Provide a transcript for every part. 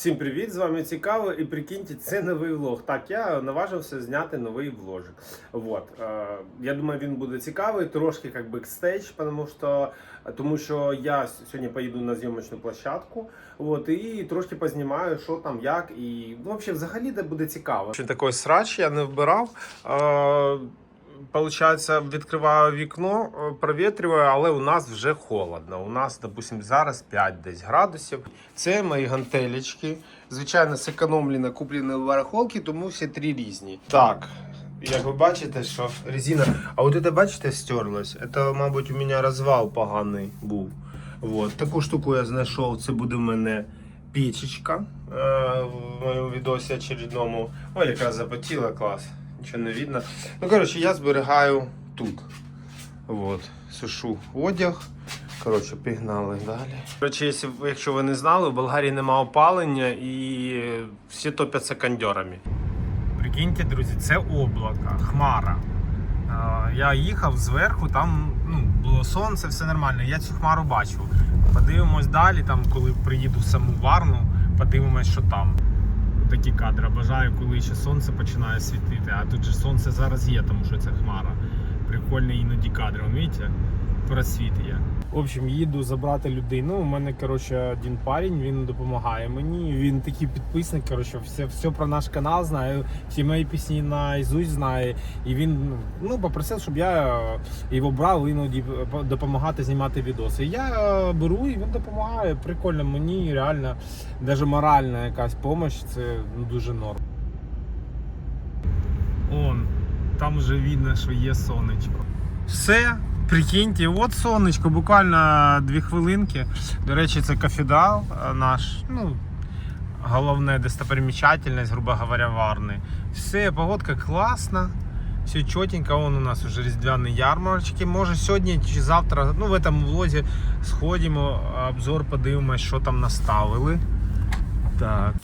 Всім привіт! З вами цікаво і прикиньте, це новий влог. Так, я наважився зняти новий вложик. Вот. Е, я думаю, він буде цікавий, трошки як бекстейдж, тому що, тому що я сьогодні поїду на зйомочну площадку. Вот, і трошки познімаю, що там, як, і ну, взагалі, взагалі де буде цікаво. Що такий срач я не вбирав. Получається, відкриваю вікно, е, провітрюю, але у нас вже холодно. У нас, допустим, зараз 5 десь градусів. Це мої гантелечки. Звичайно, зекономлено, куплені в тому всі три різні. Так, як ви бачите, що резина. А от це, бачите, стерлась. Це, мабуть, у мене розвал поганий був. Вот. Таку штуку я знайшов. Це буде в мене печечка е, в моєму відосі очередному. Ой, якраз запотіла клас. Нічого не видно. Ну, коротше, я зберігаю тут. Вот. Сушу одяг. Коротше, пігнали далі. Коротше, якщо, ви не знали, в Болгарії немає опалення і всі топляться кондьорами. Прикиньте, друзі, це облако, хмара. Я їхав зверху, там ну, було сонце, все нормально. Я цю хмару бачив. Подивимось далі, там, коли приїду в саму Варну, подивимось, що там. Такі кадри бажаю, коли ще сонце починає світити. А тут же сонце зараз є, тому що це хмара. Прикольні іноді кадри. Вон, бачите? Просвіт є. В общем, їду забрати людину. У мене коротше один парень, він допомагає мені. Він такий підписник. Коротше, все, все про наш канал знає, всі мої пісні на Ізусь знає. І він ну, попросив, щоб я його брав іноді допомагати знімати відоси. Я е, беру і він допомагає. Прикольно мені реально, навіть моральна якась допомога, це ну, дуже норм. Он, там вже видно, що є сонечко. Все, прикиньте, от сонечко, буквально дві хвилинки. До речі, це кафедал е, наш. Ну, головне достопримечательність, грубо говоря, Варни. Все, погодка класна. Все чотенько, вон у нас уже різдвяні ярмарочки. Може сьогодні чи завтра, ну в этом влозі сходимо, обзор подивимось, що там наставили. Так.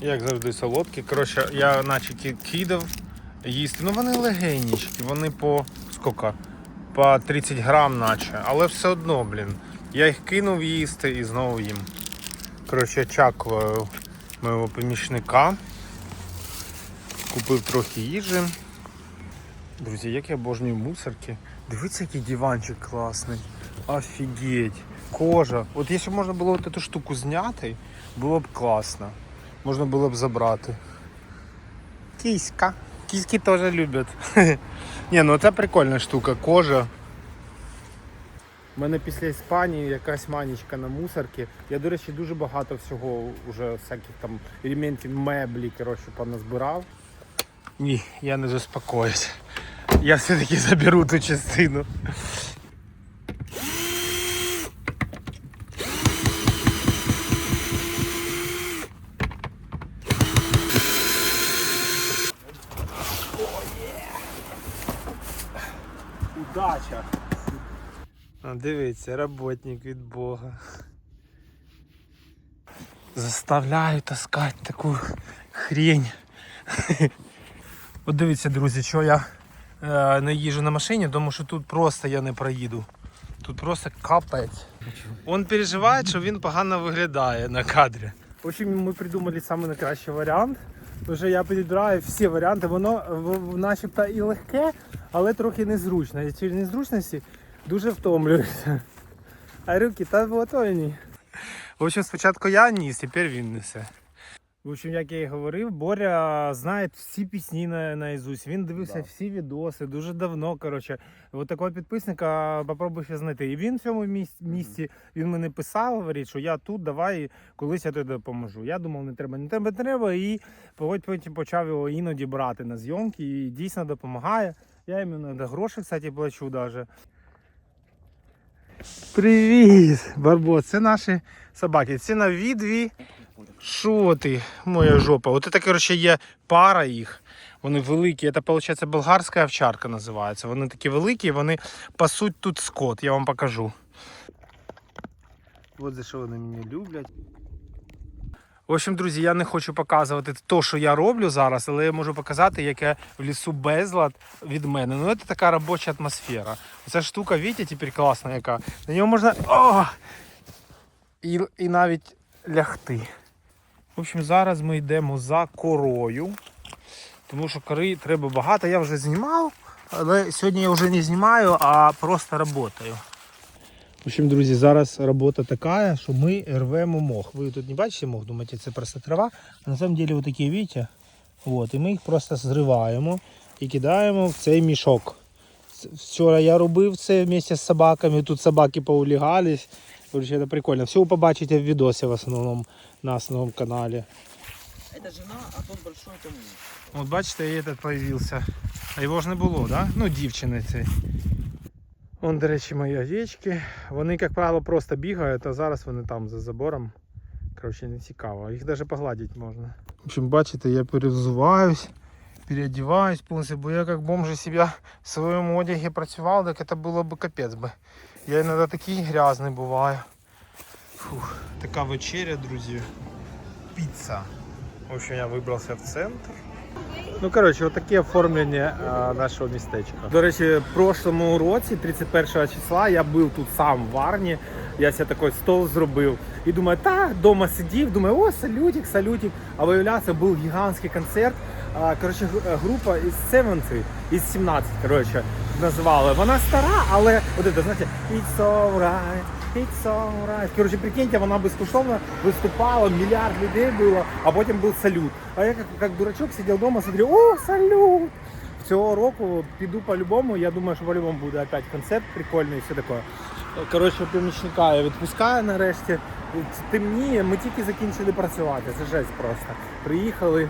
Як завжди, солодкі. Коротше, я наче кидав їсти. Ну вони легенічки, вони по скільки? По 30 грам, наче. Але все одно, блін. Я їх кинув їсти і знову їм. Коротше, очакую моєго помічника. Купив трохи їжі. Друзі, як я обожнюю мусорки. Дивіться, який диванчик класний. Офігеть. Кожа. От якщо можна було от цю штуку зняти, було б класно. Можна було б забрати. Кіська. Кіськи теж люблять. Ні, ну це прикольна штука, кожа. У мене після Іспанії якась манічка на мусорці. Я, до речі, дуже багато всього вже всяких там елементів меблі, коротше, поназбирав. Ні, я не заспокоюсь. Я все-таки заберу ту частину. Удача! А, дивіться, роботник від Бога. Заставляю таскати таку хрень. От дивіться, друзі, що я е, не їжджу на машині, тому що тут просто я не проїду. Тут просто капець. Він переживає, що він погано виглядає на кадрі. В общем, ми придумали найкращий варіант. Вже я підбираю всі варіанти. Воно начебто і легке, але трохи незручно. І через незручності дуже втомлююся. А руки та готові. В общем, спочатку я ніс, тепер він несе. В общем, як я і говорив, Боря знає всі пісні на, наизусть. Він дивився Да. всі відоси дуже давно. Коротше, от такого підписника попробуй ще знайти. І він в цьому місці, місці він мене писав, говорить, що я тут, давай колись я тобі допоможу. Я думав, не треба, не треба, не треба. І потім потім почав його іноді брати на зйомки і дійсно допомагає. Я йому іноді гроші, кстати, плачу навіть. Привіт, Барбо, це наші собаки. Це на відві. Що ти, моя жопа? От це, коротше, є пара їх. Вони великі. Це, виходить, болгарська овчарка називається. Вони такі великі, вони пасуть тут скот, я вам покажу. От за що вони мене люблять. В общем, друзі, я не хочу показувати те, що я роблю зараз, але я можу показати, яке в лісу безлад від мене. Ну, це така робоча атмосфера. Ця штука, бачите, тепер класна яка. На нього можна. О! І, і навіть лягти. В общем, зараз ми йдемо за корою. Тому що кори треба багато. Я вже знімав, але сьогодні я вже не знімаю, а просто працюю. В общем, друзі, зараз робота така, що ми рвемо мох. Ви тут не бачите мох, думаєте, це просто трава. А на самом деле, вот такі, видите? Вот, і ми їх просто зриваємо і кидаємо в цей мішок. С- Вчора я робив це вместе з собаками, тут собаки поулігались. Короче, це прикольно. Все ви побачите в відосі в основному на основному каналі. Это жена, а тот большой это муж. От бачите, і этот появився. А його ж не було, да? Ну, дівчини цей. Вон, до речі, мої овечки. Вони, як правило, просто бігають, а зараз вони там за забором. Коротше, не цікаво. Їх навіть погладити можна. В общем, бачите, я перевзуваюсь, переодіваюсь повністю, бо я як бомж себе в своєму одягі працював, так це було б капець би. Я іноді такий грязний буваю. Фух, така вечеря, друзі. Піца. В общем, я вибрався в центр. Ну, коротше, отаке оформлення нашого містечка. До речі, в прошлому році, 31 числа, я був тут сам в Варні. Я себе такий стол зробив. І думаю, так, вдома сидів, думаю, о, салютик, салютик. А виявляється, був гігантський концерт. Коротше, група із 70, із 17, коротше, називали. Вона стара, але от це, знаєте, it's alright, it's alright. Коротше, прикиньте, вона безкоштовно виступала, мільярд людей було, а потім був салют. А я як, як дурачок сидів вдома, смотрю, о, салют! Цього року піду по-любому. Я думаю, що по-любому буде опять концерт прикольний і все таке. Коротше, помічника я відпускаю нарешті. Темніє, ми тільки закінчили працювати. Це жесть просто. Приїхали,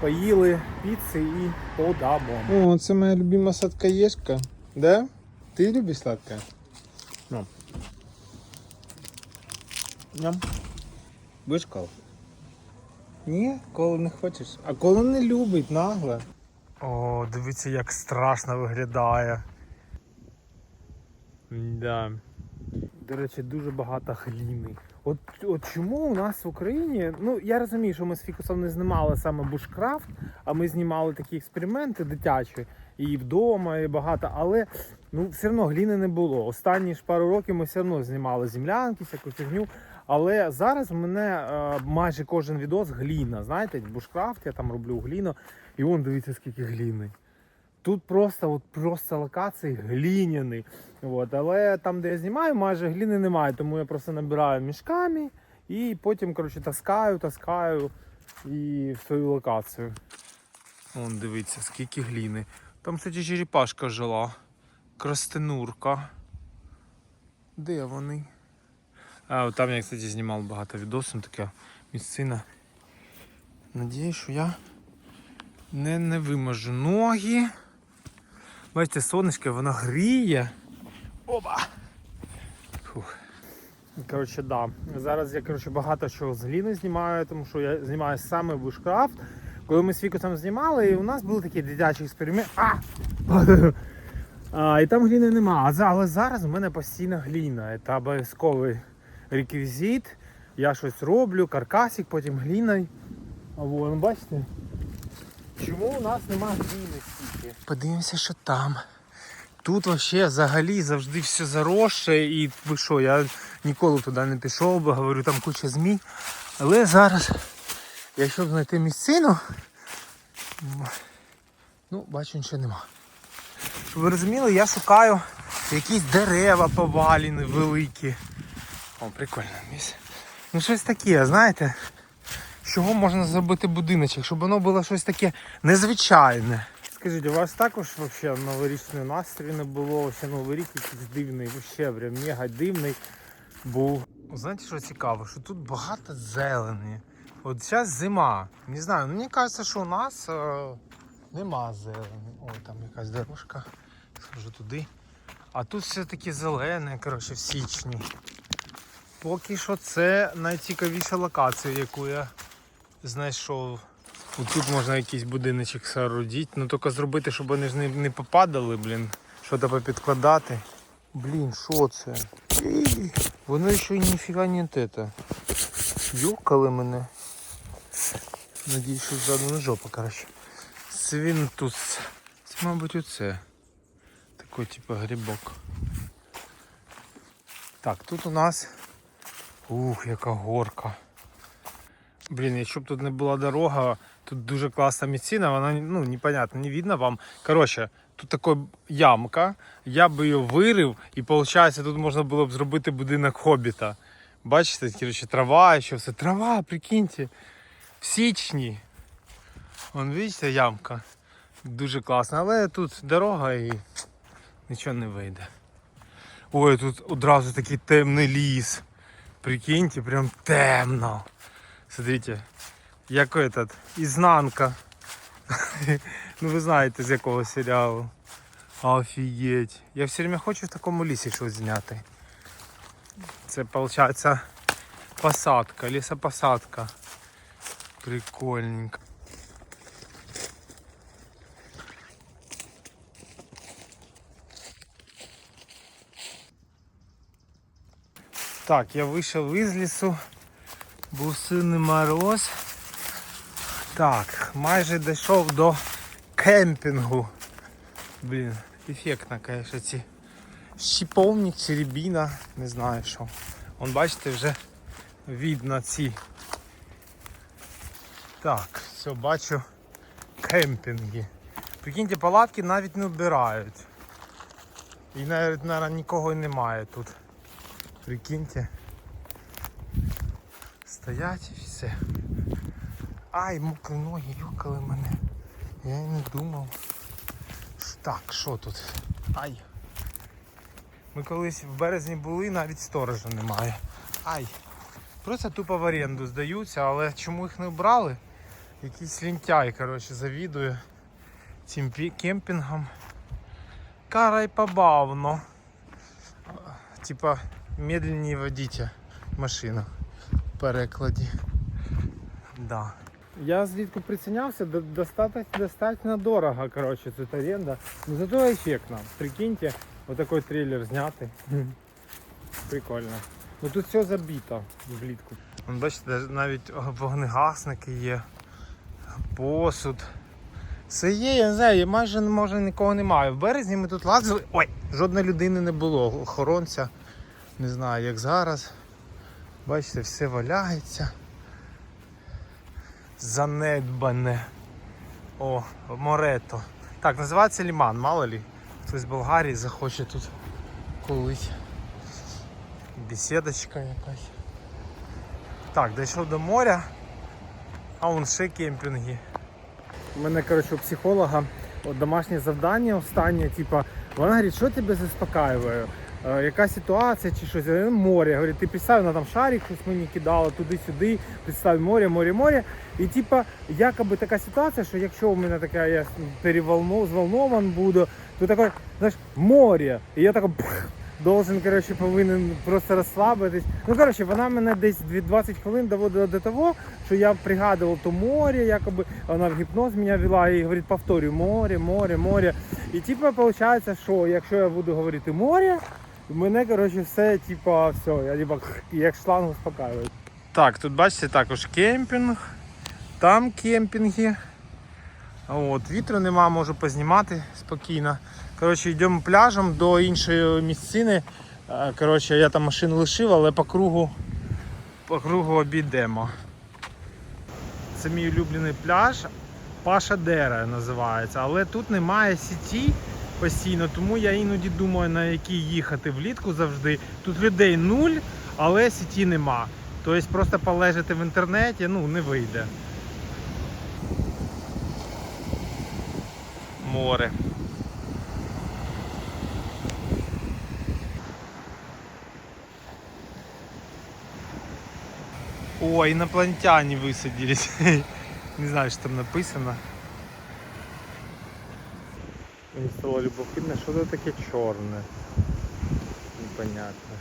поїли піци і по домам. О, це моя любима сладкоежка. Да? Ти любиш сладке? Ну. Ням. Будеш коло? Ні, коло не хочеш. А коло не любить, нагло. О, дивіться, як страшно виглядає. Да. До речі, дуже багато гліни. От, от чому у нас в Україні, ну я розумію, що ми з Фікусом не знімали саме бушкрафт, а ми знімали такі експерименти дитячі і вдома, і багато, але ну все одно гліни не було. Останні ж пару років ми все одно знімали землянки, всяку фігню. Але зараз в мене е, майже кожен відос гліна. Знаєте, бушкрафт, я там роблю гліну, і вон дивіться, скільки гліни. Тут просто, от просто локації гліняний. От, але там, де я знімаю, майже гліни немає, тому я просто набираю мішками і потім коротше, таскаю, таскаю і в свою локацію. Вон дивіться, скільки гліни. Там, кстати, черепашка жила. Крастенурка. Де вони? А, от там я, кстати, знімав багато відосів, така місцина. Надіюсь, що я не, не виможу ноги. Бачите, сонечко, воно гріє. Опа! Фух. Коротше, да. Зараз я коротше, багато чого з гліни знімаю, тому що я знімаю саме бушкрафт. Коли ми з Фікусом знімали, і у нас був такий дитячий експеримент. А! а, і там гліни нема. Але зараз у мене постійно гліна. Це обов'язковий реквізит. Я щось роблю, каркасик, потім гліна. А вон, бачите? Чому у нас нема гліни стільки? Подивимося, що там. Тут вообще взагалі завжди все заросше і ви що, я ніколи туди не пішов, бо говорю, там куча змій. Але зараз, якщо б знайти місцину, ну, бачу, нічого нема. Щоб ви розуміли, я шукаю якісь дерева повалені, великі. О, прикольне місце. Ну щось таке, знаєте, з чого можна зробити будиночок, щоб воно було щось таке незвичайне. Скажіть, у вас також вообще новорічний настрій не було? Вообще новий рік якийсь дивний, вообще прям мега дивний був. Знаєте, що цікаво, що тут багато зелені. От зараз зима. Не знаю, ну мені кажеться, що у нас е, нема зелені. О, там якась дорожка. Схожу туди. А тут все таке зелене, коротше, в січні. Поки що це найцікавіша локація, яку я знайшов. Тут можна якийсь будиночок соорудити, ну тільки зробити, щоб вони ж не, не попадали, блін. Що то попідкладати. Блін, що це? Воно ще й ніфіга не те. Юкали мене. Надіюсь, що ззаду не жопа, коротше. Свинтус. Це, мабуть, оце. Такий типу грибок. Так, тут у нас. Ух, яка горка. Блін, якщо б тут не була дорога, тут дуже класна місцина, вона ну, непонятно, не видно вам. Коротше, тут така ямка, я би її вирив, і виходить, тут можна було б зробити будинок хобіта. Бачите, коротше, трава, що все. Трава, прикиньте. В січні. Вон, бачите, ямка. Дуже класно, але тут дорога і нічого не вийде. Ой, тут одразу такий темний ліс. Прикиньте, прям темно. Смотрите, як этот, изнанка. ну ви знаєте з якого серіалу. Офігеть. Я все время хочу в такому лісі щось зняти. Це виходить посадка, лісопосадка. Прикольненько. Так, я вийшов із лісу. Був сильний мороз. Так, майже дійшов до кемпінгу. Блін, ефектно, конечно, ці щиповник, черебіна, не знаю що. Вон бачите, вже видно ці. Так, все, бачу кемпінги. Прикиньте, палатки навіть не вбирають. І навіть, наверное, нікого і немає тут. Прикиньте. Стоять і все. Ай, мокрі ноги, юкали мене. Я і не думав. Так, що тут? Ай. Ми колись в березні були, навіть сторожа немає. Ай. Просто тупо в оренду здаються, але чому їх не брали? Якийсь лінтяй, коротше, завідує цим пі- кемпінгом. Карай побавно. Типа медленнее водите машину в перекладі. Да. Я злітку прицінявся, достатньо, достатньо дорого, короче, тут аренда. Но зато эффектно. Прикиньте, вот такой трейлер знятий. Прикольно. Ну тут все забито влітку. Бачите, навіть вогнегасники є, посуд. Все є, я не знаю, майже може нікого немає. В березні ми тут лазили. Ой, жодної людини не було. Охоронця. Не знаю, як зараз. Бачите, все валяється. Занедбане. О, Морето. Так, називається Ліман, мало лі. Хтось з Болгарії захоче тут колись. Бесідочка якась. Так, дійшов до моря. А вон ще кемпінги. У мене, коротше, у психолога от домашнє завдання останнє, типа, вона говорить, що тебе заспокаює? Е, яка ситуація чи щось? Я говорю, море. Говорить, ти представ, вона там шарик щось мені кидала туди-сюди, представ море, море, море. І типа, якоби така ситуація, що якщо у мене така, я зволнован буду, то таке, знаєш, море. І я так должен, коротше, повинен просто розслабитись. Ну, коротше, вона мене десь дві- 20 хвилин доводила до того, що я пригадував то море, якоби вона в гіпноз мене вела і говорить, повторюю, море, море, море. І типа, виходить, що якщо я буду говорити море, мене, коротше, все, типа, все, я типа, як шланг успокаюю. Так, тут бачите також кемпінг, там кемпінги. От, вітру нема, можу познімати спокійно. Коротше, йдемо пляжем до іншої місцини. Е, Коротше, я там машину лишив, але по кругу, по кругу обійдемо. Це мій улюблений пляж. Паша Дера називається. Але тут немає сіті постійно, тому я іноді думаю, на якій їхати влітку завжди. Тут людей нуль, але сіті нема. Тобто просто полежати в інтернеті ну, не вийде. Море. О, инопланетяне высадились. Не знаю, что там написано. Мені стало любопитно, що це таке чорне. Непонятно.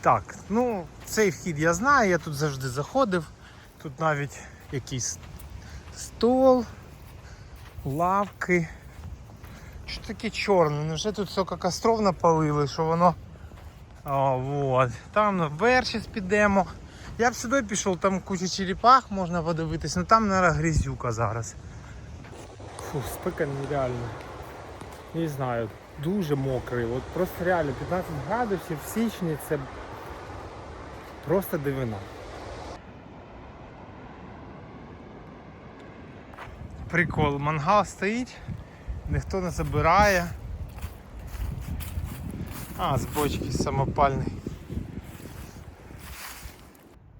Так, ну цей вхід я знаю, я тут завжди заходив. Тут навіть якийсь стол, лавки. Що таке чорне? Невже тут все костров напалили, що воно. О, вот. Там наверх щас підемо. Я б сюди пішов, там куча черепах можна подивитись, ну там, наверное, грязюка зараз. Фу, спека нереальна. Не знаю, дуже мокрий. От Просто реально 15 градусів в січні це просто дивина. Прикол, мангал стоїть, ніхто не забирає. А, з бочки самопальний.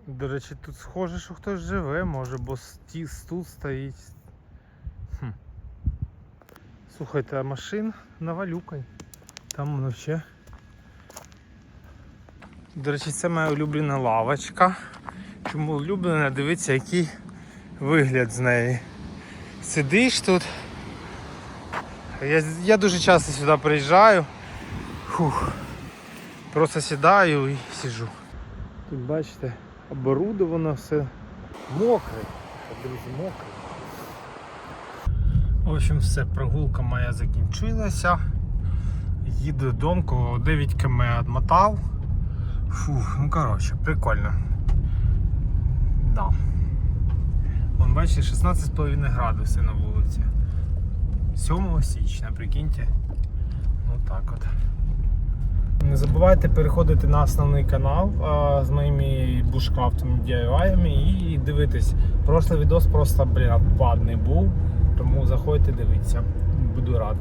До речі, тут схоже, що хтось живе, може, бо стіл, стул стоїть. Слухайте, а машин навалюкай. Там воно ще. До речі, це моя улюблена лавочка. Чому улюблена? Дивіться, який вигляд з неї. Сидиш тут. Я, я дуже часто сюди приїжджаю. Фух. Просто сідаю і сиджу. Тут бачите, оборудовано все мокре. Друзі, мокре. В общем, все, прогулка моя закінчилася. Їду додому, 9 км відмотав. Фух, ну коротше, прикольно. Да. Вон, бачите, 16,5 градусів на вулиці. 7 січня, прикиньте. Ну так от. Не забувайте переходити на основний канал а, з моїми бушкрафтами DIY і дивитись. Прошлий відос просто, блін, падний був. Тому заходьте дивіться. Буду рад.